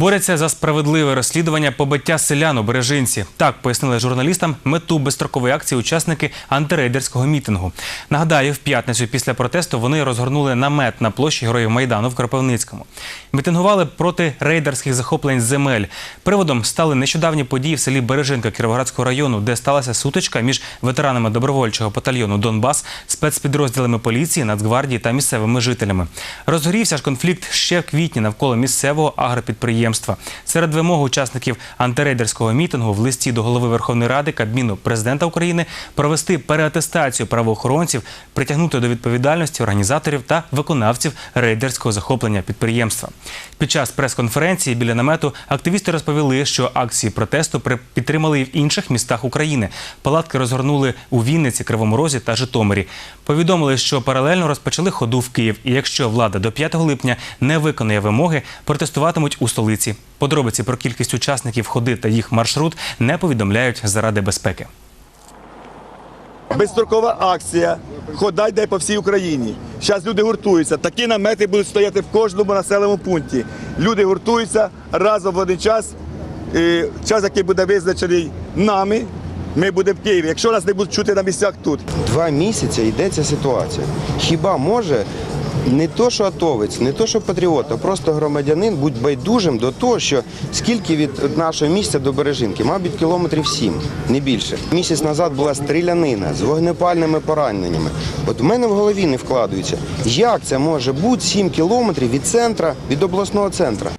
Борються за справедливе розслідування побиття селян у Бережинці. Так пояснили журналістам мету безстрокової акції учасники антирейдерського мітингу. Нагадаю, в п'ятницю після протесту вони розгорнули намет на площі Героїв Майдану в Кропивницькому. Мітингували проти рейдерських захоплень земель. Приводом стали нещодавні події в селі Бережинка Кіровоградського району, де сталася сутичка між ветеранами добровольчого батальйону Донбас, спецпідрозділами поліції, Нацгвардії та місцевими жителями. Розгорівся ж конфлікт ще в квітні навколо місцевого агропідприємства. Серед вимог учасників антирейдерського мітингу в листі до голови Верховної Ради Кабміну президента України провести переатестацію правоохоронців, притягнути до відповідальності організаторів та виконавців рейдерського захоплення підприємства. Під час прес-конференції біля намету активісти розповіли, що акції протесту підтримали і в інших містах України. Палатки розгорнули у Вінниці, Кривому Розі та Житомирі. Повідомили, що паралельно розпочали ходу в Київ. І якщо влада до 5 липня не виконає вимоги, протестуватимуть у столиці. Подробиці про кількість учасників ходи та їх маршрут не повідомляють заради безпеки. Безстрокова акція. Хода йде по всій Україні. Зараз люди гуртуються. Такі намети будуть стояти в кожному населеному пункті. Люди гуртуються разом в один час. І час, який буде визначений нами, ми будемо в Києві. Якщо нас не будуть чути на місцях тут. Два місяці йде ця ситуація. Хіба може не то, що атовець, не то, що патріот, а просто громадянин будь байдужим до того, що скільки від нашого місця до бережинки, мабуть, кілометрів сім, не більше. Місяць назад була стрілянина з вогнепальними пораненнями. От в мене в голові не вкладається, як це може бути 7 кілометрів від центра, від обласного центра.